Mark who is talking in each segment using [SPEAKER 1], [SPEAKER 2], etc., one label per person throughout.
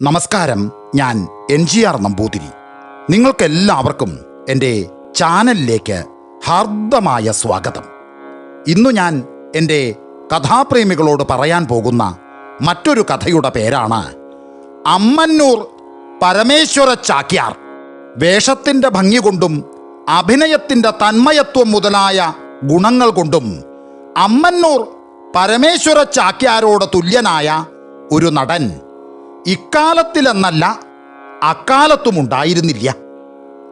[SPEAKER 1] നമസ്കാരം. ഞാൻ N G R Namboothiri. നിങ്ങൾക്കെല്ലാവർക്കും എന്റെ ചാനലിലേക്ക് ഹാർദമായ സ്വാഗതം. ഇന്നു ഞാൻ എന്റെ കഥാപ്രേമികളോട് പറയാൻ പോകുന്ന മറ്റൊരു കഥയുടെ പേരാണ് അമ്മന്നൂർ പരമേശ്വര ചാക്യാർ. വേഷത്തിന്റെ ഭംഗി കൊണ്ടും അഭിനയത്തിന്റെ തന്മയത്വം മുതലായ ഗുണങ്ങൾ കൊണ്ടും അമ്മന്നൂർ പരമേശ്വര ചാക്യാരോട് തുല്യനായ ഒരു നടൻ ഇക്കാലത്തിലെന്നല്ല അക്കാലത്തും ഉണ്ടായിരുന്നില്ല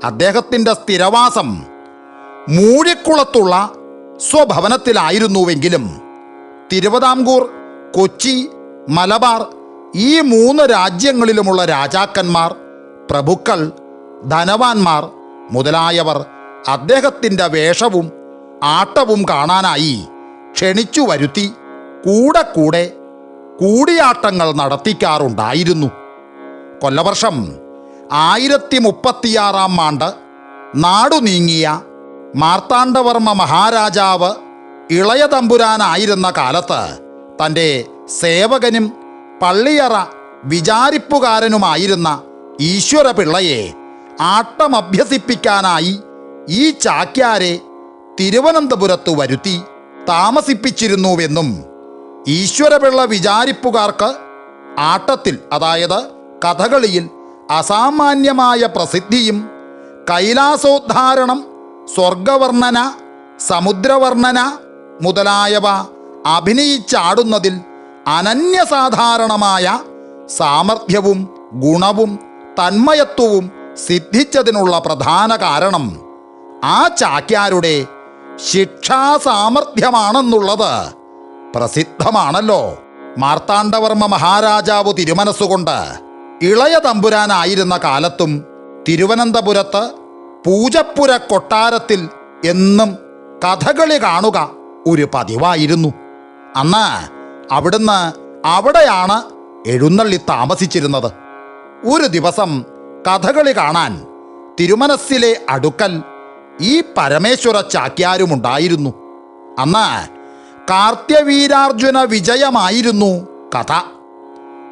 [SPEAKER 1] അദ്ദേഹത്തിന്റെ സ്ഥിരവാസം മൂഴിക്കുളത്തുള്ള സ്വഭവനത്തിലായിരുന്നുവെങ്കിലും തിരുവിതാംകൂർ കൊച്ചി മലബാർ ഈ മൂന്ന് രാജ്യങ്ങളിലുമുള്ള രാജാക്കന്മാർ പ്രഭുക്കൾ ധനവാന്മാർ മുതലായവർ അദ്ദേഹത്തിന്റെ വേഷവും ആട്ടവും കാണാനായി ക്ഷണിച്ചു വരുത്തി കൂടെ കൂടെ കൂടിയാട്ടങ്ങൾ നടത്തിക്കാറുണ്ടായിരുന്നു. കൊല്ലവർഷം ആയിരത്തി മുപ്പത്തിയാറാം ആണ്ട് നാടു നീങ്ങിയ മാർത്താണ്ഡവർമ്മ മഹാരാജാവ് ഇളയ തമ്പുരാനായിരുന്ന കാലത്ത് തന്റെ സേവകനും പള്ളിയറ വിചാരിപ്പുകാരനുമായിരുന്ന ഈശ്വരപിള്ളയെ ആട്ടമഭ്യസിപ്പിക്കാനായി ഈ ചാക്യാരെ തിരുവനന്തപുരത്ത് വരുത്തി താമസിപ്പിച്ചിരുന്നുവെന്നും ഈശ്വരപിള്ള വിചാരിപ്പുകാർക്ക് ആട്ടത്തിൽ അതായത് കഥകളിയിൽ അസാമാന്യമായ പ്രസിദ്ധിയും കൈലാസോദ്ധാരണം സ്വർഗവർണന സമുദ്രവർണന മുതലായവ അഭിനയിച്ചാടുന്നതിൽ അനന്യസാധാരണമായ സാമർഥ്യവും ഗുണവും തന്മയത്വവും സിദ്ധിച്ചതിനുള്ള പ്രധാന കാരണം ആ ചാക്യാരുടെ ശിക്ഷാസാമർഥ്യമാണെന്നുള്ളത്. പ്രസിദ്ധമാണല്ലോ. മാർത്താണ്ഡവർമ്മ മഹാരാജാവ് തിരുമനസ്സുകൊണ്ട് ഇളയ തമ്പുരാനായിരുന്ന കാലത്തും തിരുവനന്തപുരത്ത് പൂജപ്പുര കൊട്ടാരത്തിൽ എന്നും കഥകളി കാണുക ഒരു പതിവായിരുന്നു. അന്ന് അവിടുന്ന് അവിടെയാണ് എഴുന്നള്ളി താമസിച്ചിരുന്നത്. ഒരു ദിവസം കഥകളി കാണാൻ തിരുമനസ്സിലെ അടുക്കൽ ഈ പരമേശ്വര ചാക്യാരുമുണ്ടായിരുന്നു. അന്ന് കാർത്യവീരാർജുന വിജയമായിരുന്നു കഥ.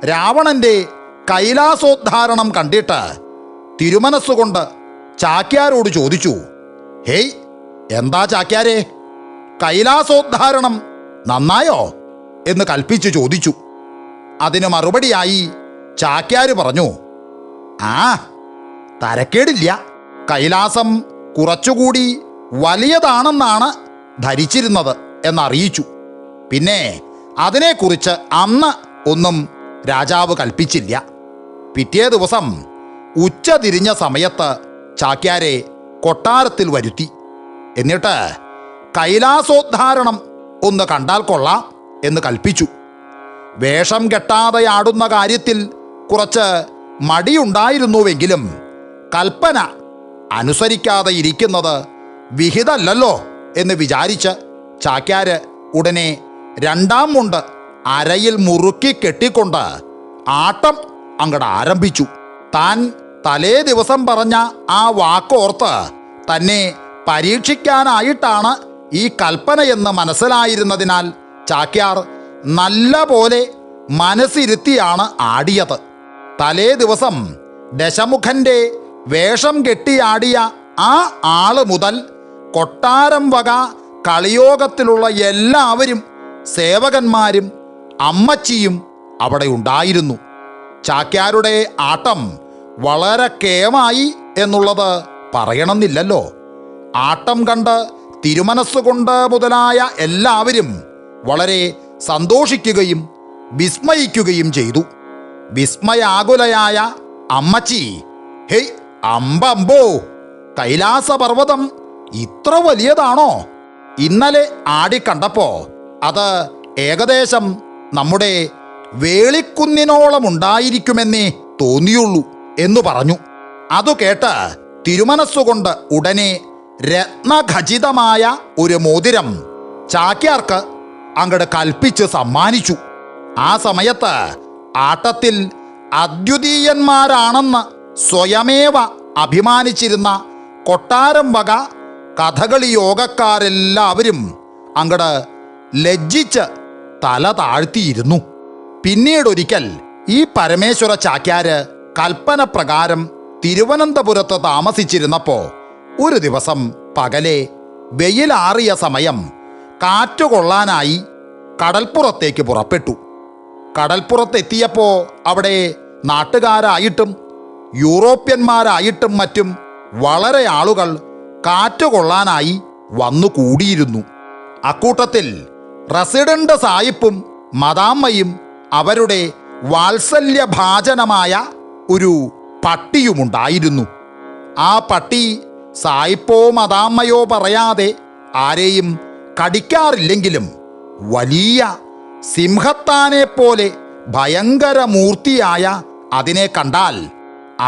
[SPEAKER 1] രാവണന്റെ കൈലാസോദ്ധാരണം കണ്ടിട്ട് തിരുമനസ്സുകൊണ്ട് ചാക്യാരോട് ചോദിച്ചു ഹേയ് എന്താ ചാക്യാരെ? കൈലാസോദ്ധാരണം നന്നായോ? എന്ന് കൽപ്പിച്ചു ചോദിച്ചു. അതിന് മറുപടിയായി ചാക്യാര് പറഞ്ഞു ആ തരക്കേടില്ല. കൈലാസം കുറച്ചുകൂടി വലിയതാണെന്നാണ് ധരിച്ചിരുന്നത്. എന്നറിയിച്ചു. പിന്നെ അതിനെക്കുറിച്ച് അന്ന് ഒന്നും രാജാവ് കൽപ്പിച്ചില്ല. പിറ്റേ ദിവസം ഉച്ച തിരിഞ്ഞ സമയത്ത് ചാക്യാരെ കൊട്ടാരത്തിൽ വരുത്തി. എന്നിട്ട് കൈലാസോദ്ധാരണം ഒന്ന് കണ്ടാൽ കൊള്ളാം എന്ന് കൽപ്പിച്ചു. വേഷം കെട്ടാതെ ആടുന്ന കാര്യത്തിൽ കുറച്ച് മടിയുണ്ടായിരുന്നുവെങ്കിലും കൽപ്പന അനുസരിക്കാതെ ഇരിക്കുന്നത് വിഹിതല്ലല്ലോ എന്ന് വിചാരിച്ച് ചാക്യാര് ഉടനെ രണ്ടാം മുണ്ട് അരയിൽ മുറുക്കി കെട്ടിക്കൊണ്ട് ആട്ടം അങ്ങട് ആരംഭിച്ചു. താൻ തലേ ദിവസം പറഞ്ഞ ആ വാക്കോർത്ത് തന്നെ പരീക്ഷിക്കാനായിട്ടാണ് ഈ കൽപ്പനയെന്ന് മനസ്സിലായിരുന്നതിനാൽ ചാക്യാർ നല്ല പോലെ മനസ്സിരുത്തിയാണ് ആടിയത്. തലേ ദിവസം ദശമുഖന്റെ വേഷം കെട്ടിയാടിയ ആ ആൾ മുതൽ കൊട്ടാരം വക കളിയോഗത്തിലുള്ള എല്ലാവരും സേവകന്മാരും അമ്മച്ചിയും അവിടെ ഉണ്ടായിരുന്നു. ചാക്യാരുടെ ആട്ടം വളരെ കേമായി എന്നുള്ളത് പറയണമെന്നില്ലല്ലോ. ആട്ടം കണ്ട് തിരുമനസ്സുകൊണ്ട് മുതലായ എല്ലാവരും വളരെ സന്തോഷിക്കുകയും വിസ്മയിക്കുകയും ചെയ്തു. വിസ്മയാകുലയായ അമ്മച്ചി ഹേയ് അമ്പമ്പോ കൈലാസപർവതം ഇത്ര വലിയതാണോ? ഇന്നലെ ആടിക്കണ്ടപ്പോ അത് ഏകദേശം നമ്മുടെ വേളിക്കുന്നിനോളം ഉണ്ടായിരിക്കുമെന്നേ തോന്നിയുള്ളൂ എന്നു പറഞ്ഞു. അതു കേട്ട് തിരുമനസ്സുകൊണ്ട് ഉടനെ രത്നഖചിതമായ ഒരു മോതിരം ചാക്യാർക്ക് അങ്ങട് കൽപ്പിച്ച് സമ്മാനിച്ചു. ആ സമയത്ത് ആട്ടത്തിൽ അദ്വിതീയന്മാരാണെന്ന് സ്വയമേവ അഭിമാനിച്ചിരുന്ന കൊട്ടാരം വക കഥകളി യോഗക്കാരെല്ലാവരും അങ്ങട് ലജ്ജിച്ച് തല താഴ്ത്തിയിരുന്നു. പിന്നീടൊരിക്കൽ ഈ പരമേശ്വര ചാക്യാര് കൽപ്പന പ്രകാരം തിരുവനന്തപുരത്ത് താമസിച്ചിരുന്നപ്പോ ഒരു ദിവസം പകലെ വെയിലാറിയ സമയം കാറ്റുകൊള്ളാനായി കടൽപ്പുറത്തേക്ക് പുറപ്പെട്ടു. കടൽപ്പുറത്തെത്തിയപ്പോ അവിടെ നാട്ടുകാരായിട്ടും യൂറോപ്യന്മാരായിട്ടും മറ്റും വളരെ ആളുകൾ കാറ്റുകൊള്ളാനായി വന്നു കൂടിയിരുന്നു. അക്കൂട്ടത്തിൽ റസിഡന്റ് സായിപ്പും മദാമ്മയും അവരുടെ വാത്സല്യഭാജനമായ ഒരു പട്ടിയുമുണ്ടായിരുന്നു. ആ പട്ടി സായിപ്പോ മദാമ്മയോ പറയാതെ ആരെയും കടിക്കാറില്ലെങ്കിലും വലിയ സിംഹത്താനെ പോലെ ഭയങ്കര മൂർത്തിയായ അതിനെ കണ്ടാൽ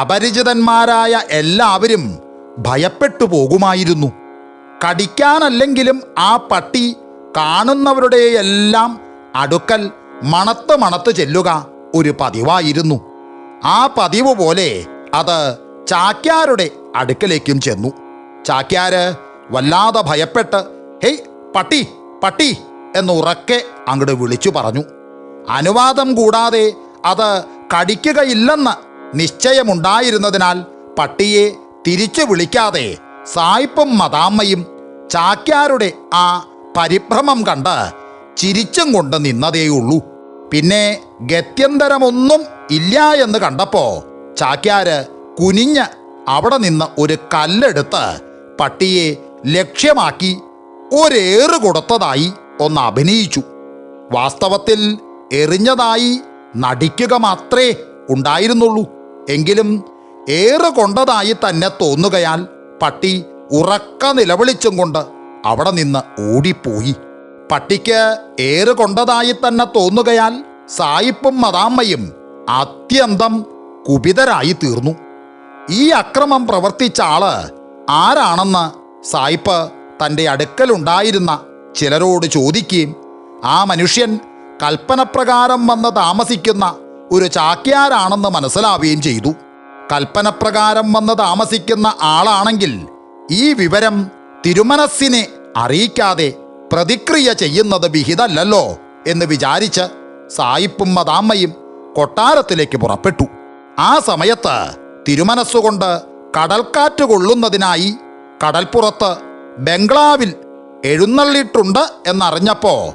[SPEAKER 1] അപരിചിതന്മാരായ എല്ലാവരും ഭയപ്പെട്ടു പോകുമായിരുന്നു കടിക്കാനല്ലെങ്കിലും ആ പട്ടി കാണുന്നവരുടെയെല്ലാം അടുക്കൽ മണത്ത് മണത്ത് ചെല്ലുക ഒരു പതിവായിരുന്നു. ആ പതിവ് പോലെ അത് ചാക്യാരുടെ അടുക്കലേക്കും ചെന്നു. ചാക്യാര് വല്ലാതെ ഭയപ്പെട്ട് ഹേയ് പട്ടി പട്ടി എന്ന് ഉറക്കെ അങ്ങോട്ട് വിളിച്ചു പറഞ്ഞു. അനുവാദം കൂടാതെ അത് കടിക്കുകയില്ലെന്ന് നിശ്ചയമുണ്ടായിരുന്നതിനാൽ പട്ടിയെ തിരിച്ചു വിളിക്കാതെ സായിപ്പും മദാമ്മയും ചാക്യാരുടെ ആ പരിഭ്രമം കണ്ട് ചിരിച്ചും കൊണ്ട് നിന്നതേയുള്ളൂ. പിന്നെ ഗത്യന്തരമൊന്നും ഇല്ല എന്ന് കണ്ടപ്പോ ചാക്യാര് കുനിഞ്ഞ് അവിടെ നിന്ന് ഒരു കല്ലെടുത്ത് പട്ടിയെ ലക്ഷ്യമാക്കി ഒരേറ് കൊടുത്തതായി ഒന്ന് അഭിനയിച്ചു. വാസ്തവത്തിൽ എറിഞ്ഞതായി നടിക്കുക മാത്രമേ ഉണ്ടായിരുന്നുള്ളൂ. എങ്കിലും ഏറ് കൊണ്ടതായി തന്നെ തോന്നുകയാൽ പട്ടി ഉറക്ക നിലവിളിച്ചും കൊണ്ട് അവിടെ നിന്ന് ഓടിപ്പോയി. പട്ടിക്ക് ഏറ് കൊണ്ടതായി തന്നെ തോന്നുകയാൽ സായിപ്പും മദാമ്മയും അത്യന്തം കുപിതരായി തീർന്നു. ഈ അക്രമം പ്രവർത്തിച്ച ആൾ ആരാണെന്ന് സായിപ്പ് തന്റെ അടുക്കലുണ്ടായിരുന്ന ചിലരോട് ചോദിക്കുകയും ആ മനുഷ്യൻ കൽപ്പനപ്രകാരം വന്ന് താമസിക്കുന്ന ഒരു ചാക്യാരാണെന്ന് മനസ്സിലാവുകയും ചെയ്തു. കൽപ്പനപ്രകാരം വന്ന് താമസിക്കുന്ന ആളാണെങ്കിൽ ഈ വിവരം തിരുമനസ്സിനെ അറിയിക്കാതെ പ്രതിക്രിയ ചെയ്യുന്നത് വിഹിതല്ലല്ലോ എന്ന് വിചാരിച്ച് സായിപ്പും മദാമ്മയും കൊട്ടാരത്തിലേക്ക് പുറപ്പെട്ടു. ആ സമയത്ത് തിരുമനസ്സുകൊണ്ട് കടൽക്കാറ്റ് കൊള്ളുന്നതിനായി കടൽപ്പുറത്ത് ബംഗ്ലാവിൽ എഴുന്നള്ളിട്ടുണ്ട് എന്നറിഞ്ഞപ്പോ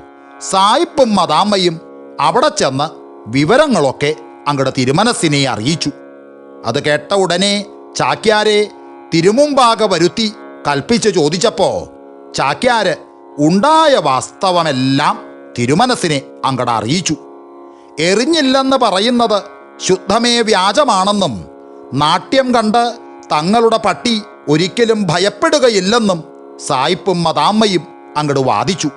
[SPEAKER 1] സായിപ്പും മദാമ്മയും അവിടെ ചെന്ന് വിവരങ്ങളൊക്കെ അങ്ങടെ തിരുമനസ്സിനെ അറിയിച്ചു. അത് കേട്ട ഉടനെ ചാക്യാരെ തിരുമുമ്പാകെ വരുത്തി കൽപ്പിച്ച് ചോദിച്ചപ്പോ ചാക്യാര് ഉണ്ടായ വാസ്തവമെല്ലാം തിരുമനസിനെ അങ്ങടെ അറിയിച്ചു. എറിഞ്ഞില്ലെന്ന് പറയുന്നത് ശുദ്ധമേ വ്യാജമാണെന്നും നാട്യം കണ്ട് തങ്ങളുടെ പട്ടി ഒരിക്കലും ഭയപ്പെടുകയില്ലെന്നും സായിപ്പും മതാമ്മയും അങ്ങട് വാദിച്ചു.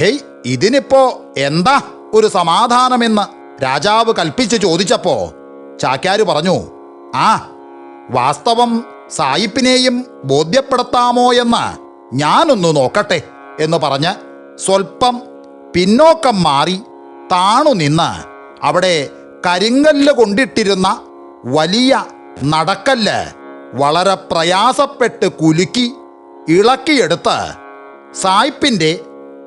[SPEAKER 1] ഹേയ് ഇതിനിപ്പോ എന്താ ഒരു സമാധാനമെന്ന് രാജാവ് കൽപ്പിച്ച് ചോദിച്ചപ്പോ ചാക്യാര് പറഞ്ഞു ആ വാസ്തവം സായിപ്പിനെയും ബോധ്യപ്പെടുത്താമോ എന്ന് ഞാനൊന്ന് നോക്കട്ടെ എന്ന് പറഞ്ഞ് സ്വൽപ്പം പിന്നോക്കം മാറി താണു നിന്ന് അവിടെ കരിങ്കല്ല് കൊണ്ടിട്ടിരുന്ന വലിയ നടക്കല്ല് വളരെ പ്രയാസപ്പെട്ട് കുലുക്കി ഇളക്കിയെടുത്ത് സായിപ്പിന്റെ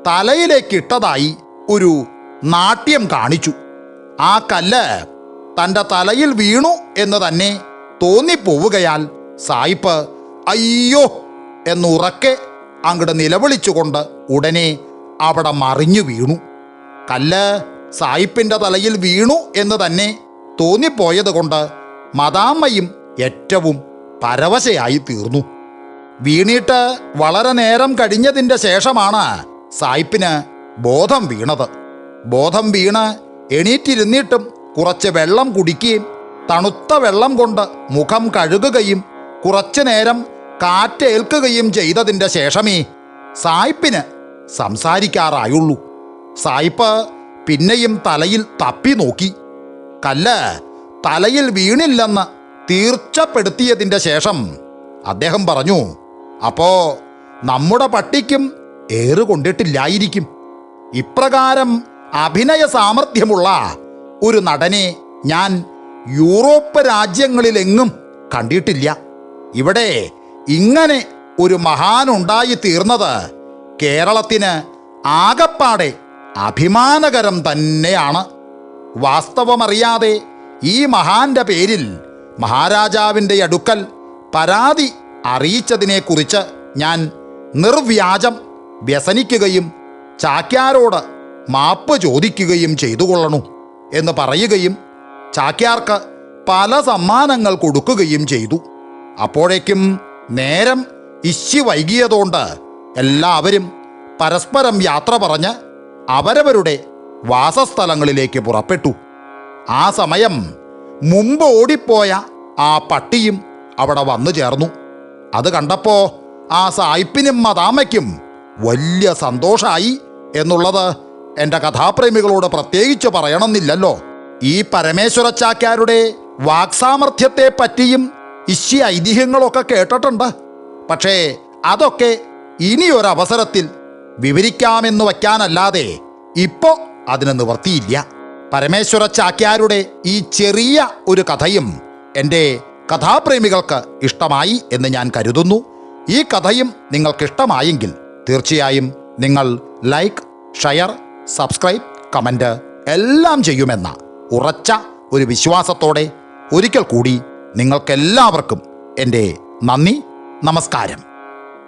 [SPEAKER 1] തലയിലേക്കിട്ടതായി ഒരു നാട്യം കാണിച്ചു. ആ കല്ല് തന്റെ തലയിൽ വീണു എന്ന് തന്നെ തോന്നിപ്പോവുകയാൽ സായിപ്പ് അയ്യോ എന്നുറക്കെ അങ്ങോട്ട് നിലവിളിച്ചുകൊണ്ട് ഉടനെ അവിടെ മറിഞ്ഞു വീണു. കല്ല് സായിപ്പിന്റെ തലയിൽ വീണു എന്ന് തന്നെ തോന്നിപ്പോയത് കൊണ്ട് മദാമ്മയും ഏറ്റവും പരവശയായി തീർന്നു. വീണിട്ട് വളരെ നേരം കഴിഞ്ഞതിന്റെ ശേഷമാണ് സായിപ്പിന് ബോധം വീണത്. ബോധം വീണ് എണീറ്റിരുന്നിട്ടും കുറച്ച് വെള്ളം കുടിക്കുകയും തണുത്ത വെള്ളം കൊണ്ട് മുഖം കഴുകുകയും കുറച്ചു നേരം കാറ്റേൽക്കുകയും ചെയ്തതിന്റെ ശേഷമേ സായിപ്പിന് സംസാരിക്കാറായുള്ളൂ. സായിപ്പ് പിന്നെയും തലയിൽ തപ്പി നോക്കി. കല്ല് തലയിൽ വീണില്ലെന്ന് തീർച്ചപ്പെടുത്തിയതിന്റെ ശേഷം അദ്ദേഹം പറഞ്ഞു. അപ്പോ നമ്മുടെ പട്ടിക്കും ഏറ് കൊണ്ടിട്ടില്ലായിരിക്കും ഇപ്രകാരം അഭിനയ സാമർഥ്യമുള്ള ഒരു നടനെ ഞാൻ യൂറോപ്പ് രാജ്യങ്ങളിലെങ്ങും കണ്ടിട്ടില്ല. ഇവിടെ ഇങ്ങനെ ഒരു മഹാനുണ്ടായി തീർന്നത് കേരളത്തിന് ആകപ്പാടെ അഭിമാനകരം തന്നെയാണ്. വാസ്തവമറിയാതെ ഈ മഹാന്റെ പേരിൽ മഹാരാജാവിന്റെ അടുക്കൽ പരാതി അറിയിച്ചതിനെക്കുറിച്ച് ഞാൻ നിർവ്യാജം വ്യസനിക്കുകയും ചാക്യാരോട് മാപ്പ് ചോദിക്കുകയും ചെയ്തു കൊള്ളണു എന്ന് പറയുകയും ചാക്യാർക്ക് പല സമ്മാനങ്ങൾ കൊടുക്കുകയും ചെയ്തു. അപ്പോഴേക്കും നേരം ഇശി വൈകിയതുകൊണ്ട് എല്ലാവരും പരസ്പരം യാത്ര പറഞ്ഞ് അവരവരുടെ വാസസ്ഥലങ്ങളിലേക്ക് പുറപ്പെട്ടു. ആ സമയം മുമ്പ് ഓടിപ്പോയ ആ പട്ടിയും അവിടെ വന്നു ചേർന്നു. അത് കണ്ടപ്പോൾ ആ സായിപ്പിനും മദാമയ്ക്കും വലിയ സന്തോഷമായി എന്നുള്ളത് എന്റെ കഥാപ്രേമികളോട് പ്രത്യേകിച്ച് പറയണമെന്നില്ലല്ലോ. ഈ പരമേശ്വരച്ചാക്യാരുടെ വാക്സാമർഥ്യത്തെ പറ്റിയും ഇശി ഐതിഹ്യങ്ങളൊക്കെ കേട്ടിട്ടുണ്ട്. പക്ഷേ അതൊക്കെ ഇനിയൊരവസരത്തിൽ വിവരിക്കാമെന്ന് വയ്ക്കാനല്ലാതെ ഇപ്പോ അതിന് നിവർത്തിയില്ല. പരമേശ്വര ചാക്യാരുടെ ഈ ചെറിയ ഒരു കഥയും എന്റെ കഥാപ്രേമികൾക്ക് ഇഷ്ടമായി എന്ന് ഞാൻ കരുതുന്നു. ഈ കഥയും നിങ്ങൾക്കിഷ്ടമായെങ്കിൽ തീർച്ചയായും നിങ്ങൾ ലൈക്ക് ഷെയർ സബ്സ്ക്രൈബ് കമന്റ് എല്ലാം ചെയ്യുമെന്ന ഉറച്ച ഒരു വിശ്വാസത്തോടെ ഒരിക്കൽ കൂടി നിങ്ങൾക്കെല്ലാവർക്കും എന്റെ നന്ദി നമസ്കാരം.